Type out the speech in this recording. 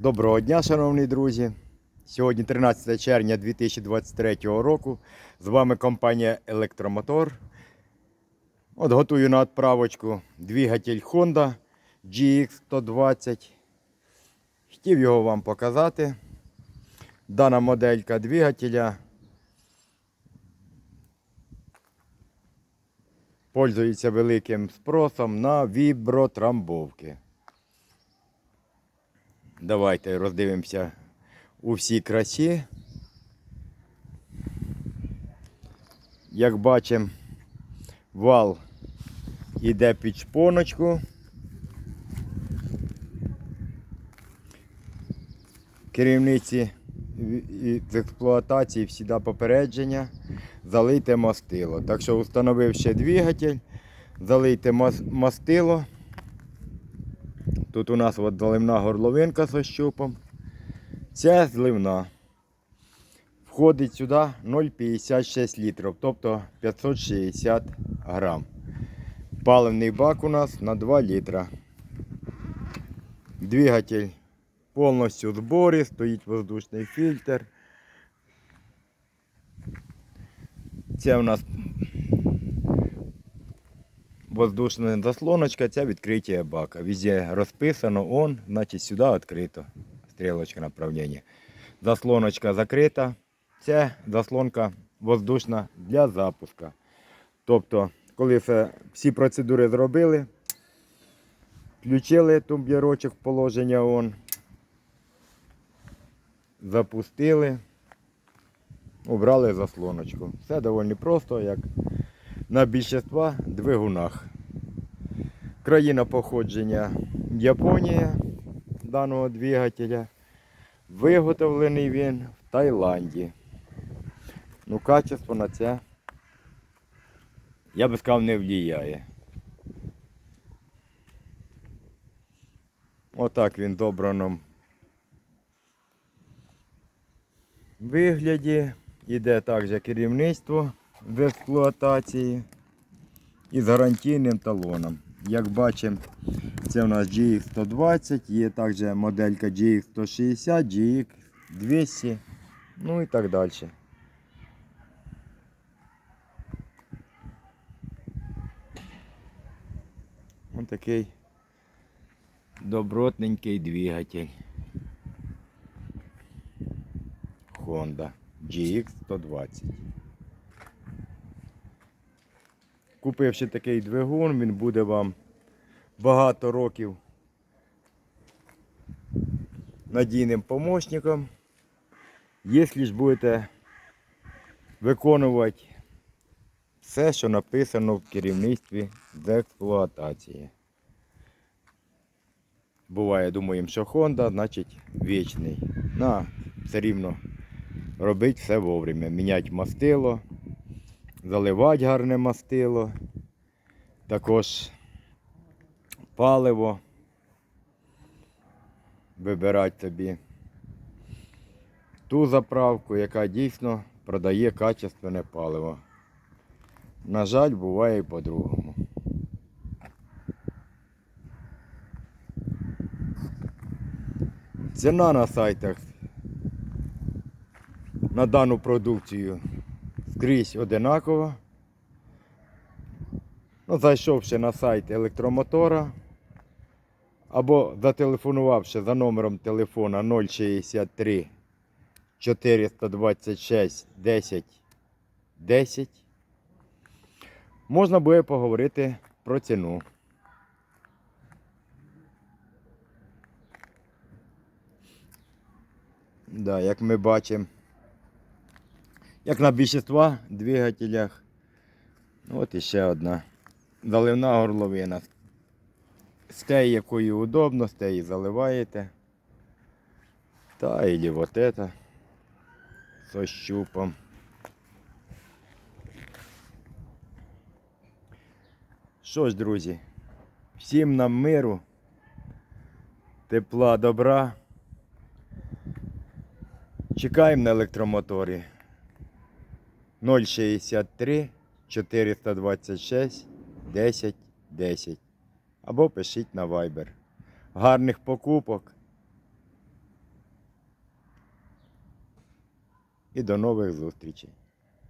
Доброго дня, шановні друзі. Сьогодні 13 червня 2023 року. З вами компанія Електромотор. От готую на відправочку двигатель Honda GX120. Хотів його вам показати. Дана моделька двигателя пользується великим спросом на вібротрамбовки. Давайте роздивимося у всій красі. Як бачимо, вал іде під шпоночку. Керівниці з експлуатації всіда попередження. Залийте мастило. Так що встановивши двигатель, залийте мас- мастило. Тут у нас от заливна горловинка з щупом. Це зливна. Входить сюди 0,56 літрів, тобто 560 грам. Паливний бак у нас на 2 літра. Двигатель повністю в зборі, стоїть воздушний фільтр. Це у нас воздушна заслоночка, це відкриття бака. Везде розписано, он, значить сюди відкрито. Стрілочка направлення. Заслоночка закрита. Це заслонка воздушна для запуска. Тобто, коли всі процедури зробили, включили тумблерочок в положення он, запустили, убрали заслоночку. Все доволі просто, як на більшіства двигунах. Країна походження Японія даного двигателя. Виготовлений він в Таїланді. Ну, качество на це, я би сказав, не впливає. Отак він в добраному вигляді. Іде також керівництво в експлуатації і з гарантійним талоном. Як бачимо, це у нас GX120, є також моделька GX160, GX200, ну і так далі. Ось такий добротненький двигатель. Honda GX120. Купивши такий двигун, він буде вам багато років надійним помощником, якщо ж будете виконувати все, що написано в керівництві з експлуатації. Буває, думаємо, що Honda, значить вічний. На, все рівно робити все вовремя. Міняти мастило, заливати гарне мастило, також паливо, вибирати собі ту заправку, яка дійсно продає качественне паливо. На жаль, буває і по-другому. Ціна на сайтах на дану продукцію скрізь одинакова. Ну, зайшовши на сайт електромотора або зателефонувавши за номером телефона 063 426 10 10, можна буде поговорити про ціну. Да, як ми бачимо, як на більшіства двигателях. От іще одна заливна горловина. З тієї, якою удобно, з тієї заливаєте. Та і вот это со щупом. Що ж, друзі, всім нам миру, тепла, добра. Чекаємо на електромоторі 063 426 10 10. Або пишіть на Viber. Гарних покупок. І до нових зустрічей.